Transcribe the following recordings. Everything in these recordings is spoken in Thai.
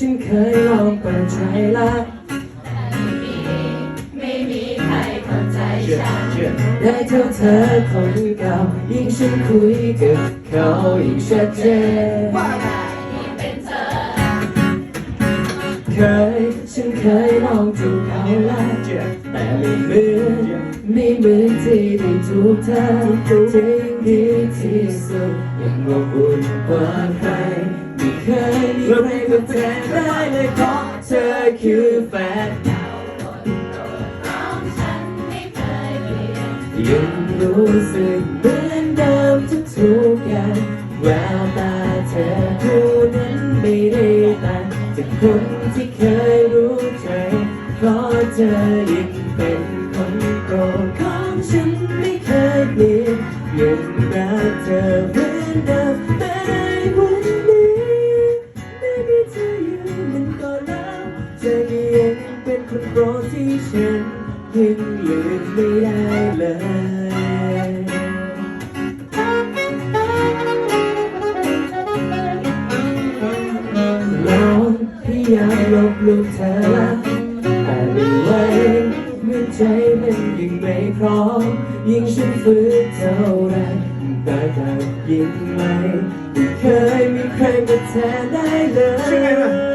ใจละไม่มีใครเข้าใจเชื่อฉันเชื่อได้เท่าเธอคนเก่า ยิ่งฉันคุยกับเขายิ่งชัดเจนที่เป็นเธอเคยฉันเคยลองจูบเขาแล้วเชื่อแต่ไม่เหมือนไม่เหมือนที่ได้จูบเธอที่ดีที่สุดยังอบอุ่นกว่าใคร คือแฟนของฉันไม่เคยเปลี่ยนยังรู้สึกเหมือนเดิมทุกๆอย่างแววตาเธอผู้นั้นไม่ได้ต่างจากคนที่เคยรู้ใจเพราะเธอยังเป็นคนโปรดของฉันไม่เคยเปลี่ยนยังรักเธอเหมือนเดิม โปรดที่ฉันยังลืมไม่ได้เลยน้องพยายามลบลูกเธอละแต่ไม่ไหวเมื่อใจมันยังไม่พร้อมยิ่งฉันฝืนเท่าไรแต่ก็ยิ่งไม่ไม่เคยมีใครมาแทนได้เลย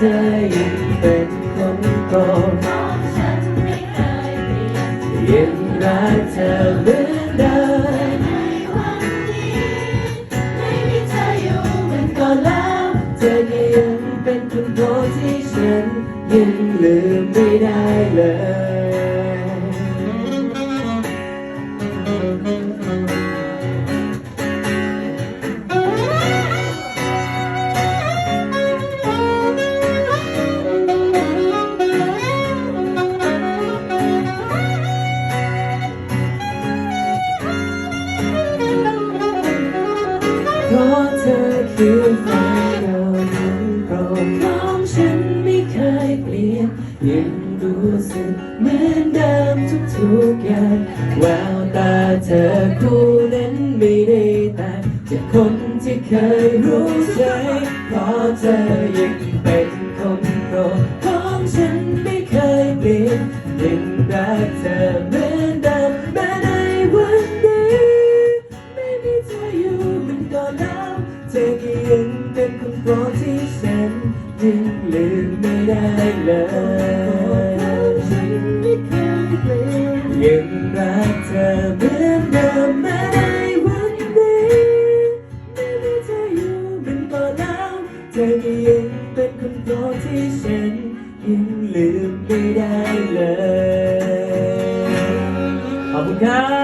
ธอยังเป็นคนโปรดฉันไม่เคยเปลี่ยนยังรักเธอเหมือนเดิมในวันนี้ไม่มีเธออยู่มันก็ก็แล้วเธอก็ยังเป็นคนโปรดที่ฉันยังลืมไม่ได้เลย ราะเธอคือแฟนเก่าของโปรดของฉันไม่เคยเปลี่ยนยังรู้สึกเหมือนเดิมทุกๆอย่างแววตาเธอคู่นั้นไม่ได้ต่างจากคนที่เคยรู้ใจเพราะเธอยังเป็นคนโปรด โปรดที่ฉันยังลืมไม่ได้เลยฉันไม่เคยเปลี่ยนยังรักเธอเหมือนเดิมแม้ในวันนี้ไม่มีเธออยู่มันก็แล้วเธอก็ยังเป็นคนโปรดที่ฉันยังลืมไม่ได้เลยขอบคุณครับ